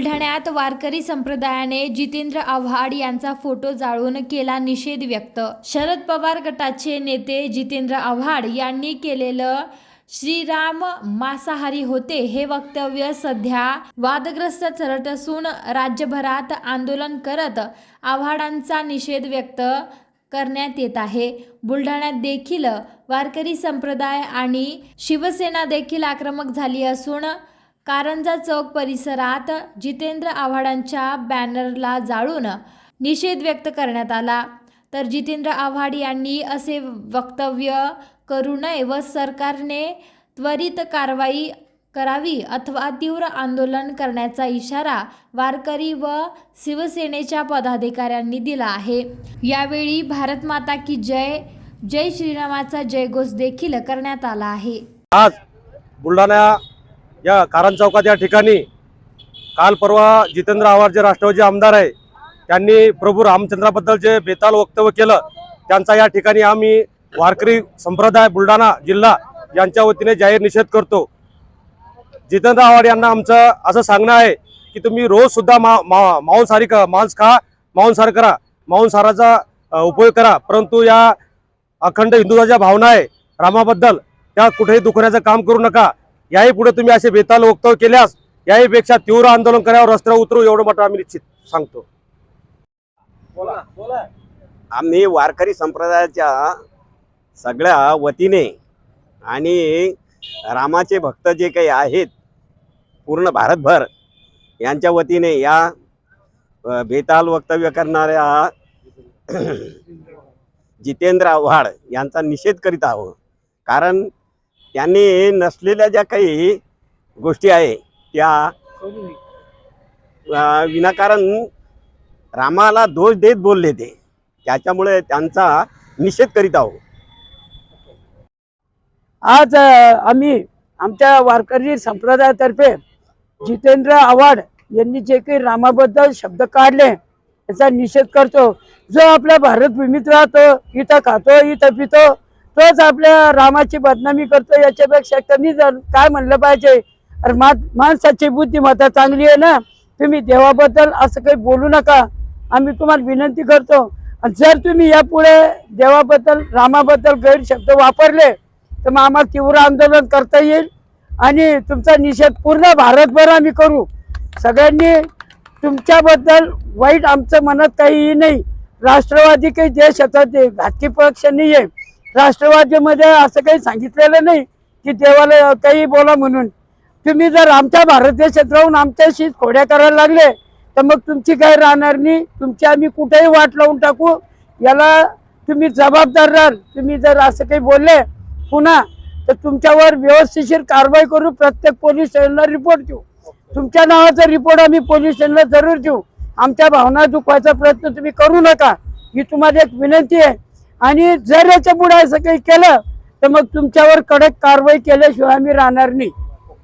बुलढाण्यात वारकरी संप्रदायाने जितेंद्र आव्हाड यांचा फोटो जाळून केला निषेध व्यक्त. शरद पवार गटाचे नेते जितेंद्र आव्हाड यांनी केलेलं श्रीराम मांसाहारी होते हे वक्तव्य सध्या वादग्रस्त ठरत असून राज्यभरात आंदोलन करत आव्हाडांचा निषेध व्यक्त करण्यात येत आहे. बुलढाण्यात देखील वारकरी संप्रदाय आणि शिवसेना देखील आक्रमक झाली असून कारंजा चौक परिसरात जितेंद्र आव्हाडांच्या बॅनरला जाळून निषेध व्यक्त करण्यात आला. तर जितेंद्र आव्हाड यांनी असे वक्तव्य करू नये व सरकारने त्वरित कारवाई करावी अथवा तीव्र आंदोलन करण्याचा इशारा वारकरी व शिवसेनेच्या पदाधिकाऱ्यांनी दिला आहे. यावेळी भारत माता की जय जय श्रीरामाचा जयघोष देखील करण्यात आला आहे. आज बुलढाणा या कारण चौकात या ठिकाणी काल परवा जितेंद्र आव्हाड जे राष्ट्रवादी आमदार आहे त्यांनी प्रभू रामचंद्राबद्दल जे बेताल वक्तव्य केलं त्यांचा या ठिकाणी आम्ही वारकरी संप्रदाय बुलढाणा जिल्हा यांच्या वतीने जाहीर निषेध करतो. जितेंद्र आव्हाड यांना आमचं असं सांगणं आहे की तुम्ही रोज सुद्धा मा मांसाहारी मांस खा मांसाहार करा मांसाहाराचा उपयोग करा परंतु या अखंड हिंदुत्वाच्या भावना आहे रामाबद्दल. त्या कुठेही दुखण्याचं काम करू नका. याही पुढे तुम्ही असे बेताल वक्तव्य केल्यास याहीपेक्षा तीव्र आंदोलन करावं रस्त्यावर उतरू एवढं मोठं आम्ही निश्चित सांगतो. आम्ही वारकरी संप्रदायाच्या सगळ्या वतीने आणि रामाचे भक्त जे काही आहेत पूर्ण भारतभर यांच्या वतीने या बेताल वक्तव्य करणाऱ्या जितेंद्र आव्हाड यांचा निषेध करीत आहोत. कारण त्यांनी नसलेल्या ज्या काही गोष्टी आहे त्या विनाकारण रामाला दोष देत बोलले ते. त्याच्यामुळे त्यांचा निषेध करीत आहोत. आज आम्ही आमच्या वारकरी संप्रदायातर्फे जितेंद्र आव्हाड यांनी जे काही रामाबद्दल शब्द काढले याचा निषेध करतो. जो आपल्या भारत भूमीत राहतो इथं खातो इथं पितो तोच आपल्या रामाची बदनामी करतो याच्यापेक्षा कमी जर काय म्हणलं पाहिजे अरे मा माणसाची बुद्धिमत्ता चांगली आहे ना तुम्ही देवाबद्दल असं काही बोलू नका. आम्ही तुम्हाला विनंती करतो आणि जर तुम्ही यापुढे देवाबद्दल रामाबद्दल गैरशब्द वापरले तर मग आम्हाला तीव्र आंदोलन करता येईल आणि तुमचा निषेध पूर्ण भारतभर आम्ही करू. सगळ्यांनी तुमच्याबद्दल वाईट आमचं मनात काहीही नाही. राष्ट्रवादी काही देश ते घातकी पक्ष नाही आहे राष्ट्रवादीमध्ये असं काही सांगितलेलं नाही की देवाला काही बोला म्हणून. तुम्ही जर आमच्या भारत देशात राहून आमच्याशी खोड्या करायला लागले तर मग तुमची काय राहणार नाही? तुमची आम्ही कुठेही वाट लावून टाकू. याला तुम्ही जबाबदार राहाल. तुम्ही जर असं काही बोलले पुन्हा तर तुमच्यावर व्यवस्थिशीर कारवाई करू प्रत्येक पोलीस स्टेशनला रिपोर्ट देऊ. तुमच्या नावाचा रिपोर्ट आम्ही पोलीस स्टेशनला जरूर देऊ. आमच्या भावना दुखवायचा प्रयत्न तुम्ही करू नका. ही तुम्हाला एक विनंती आहे आणि जर याच्यापुढे असं काही केलं तर मग तुमच्यावर कडक कारवाई केल्याशिवाय आम्ही राहणार नाही.